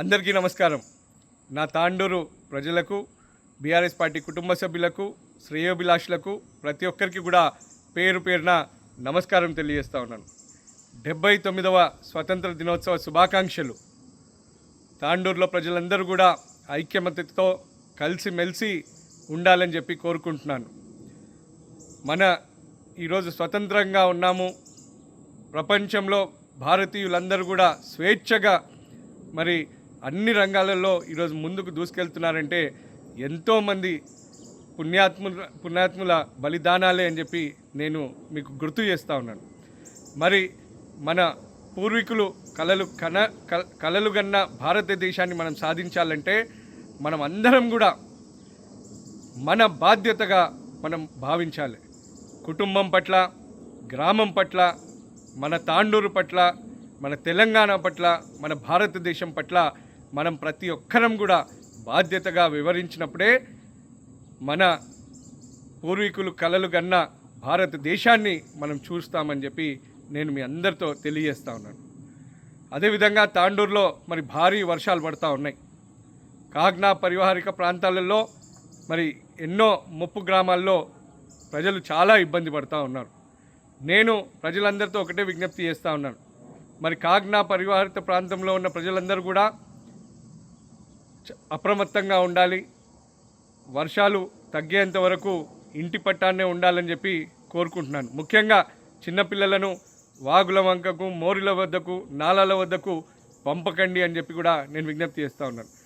అందరికీ నమస్కారం. నా తాండూరు ప్రజలకు బీఆర్ఎస్ పార్టీ కుటుంబ సభ్యులకు శ్రేయోభిలాషులకు ప్రతి ఒక్కరికి కూడా పేరు పేరున నమస్కారం తెలియజేస్తా ఉన్నాను. డెబ్బై తొమ్మిదవ స్వతంత్ర దినోత్సవ శుభాకాంక్షలు. తాండూరులో ప్రజలందరూ కూడా ఐక్యమత్యతో కలిసిమెలిసి ఉండాలని చెప్పి కోరుకుంటున్నాను. మన ఈరోజు స్వతంత్రంగా ఉన్నాము. ప్రపంచంలో భారతీయులందరూ కూడా స్వేచ్ఛగా మరి అన్ని రంగాలలో ఈరోజు ముందుకు దూసుకెళ్తున్నారంటే ఎంతోమంది పుణ్యాత్ముల పుణ్యాత్ముల బలిదానాలే అని చెప్పి నేను మీకు గుర్తు చేస్తూ ఉన్నాను. మరి మన పూర్వీకులు కళలు కన కల- కలలు కన్న భారతదేశాన్ని మనం సాధించాలంటే మనం అందరం కూడా మన బాధ్యతగా మనం భావించాలి. కుటుంబం పట్ల గ్రామం పట్ల మన తాండూరు పట్ల మన తెలంగాణ పట్ల మన భారతదేశం పట్ల మనం ప్రతి ఒక్కరం కూడా బాధ్యతగా వివరించినప్పుడే మన పూర్వీకులు కలలు గన్న భారతదేశాన్ని మనం చూస్తామని చెప్పి నేను మీ అందరితో తెలియజేస్తా ఉన్నాను. అదేవిధంగా తాండూరులో మరి భారీ వర్షాలు పడతా ఉన్నాయి. కాగ్నా పరివాహరిక ప్రాంతాలలో మరి ఎన్నో ముప్పు గ్రామాల్లో ప్రజలు చాలా ఇబ్బంది పడుతూ ఉన్నారు. నేను ప్రజలందరితో ఒకటే విజ్ఞప్తి చేస్తూ ఉన్నాను. మరి కాగ్నా పరివాహిత ప్రాంతంలో ఉన్న ప్రజలందరూ కూడా అప్రమత్తంగా ఉండాలి. వర్షాలు తగ్గేంత వరకు ఇంటి పట్టాన్నే ఉండాలని చెప్పి కోరుకుంటున్నాను. ముఖ్యంగా చిన్నపిల్లలను వాగుల వంకకు మోరుల వద్దకు నాలాల వద్దకు పంపకండి అని చెప్పి కూడా నేను విజ్ఞప్తి చేస్తూ ఉన్నాను.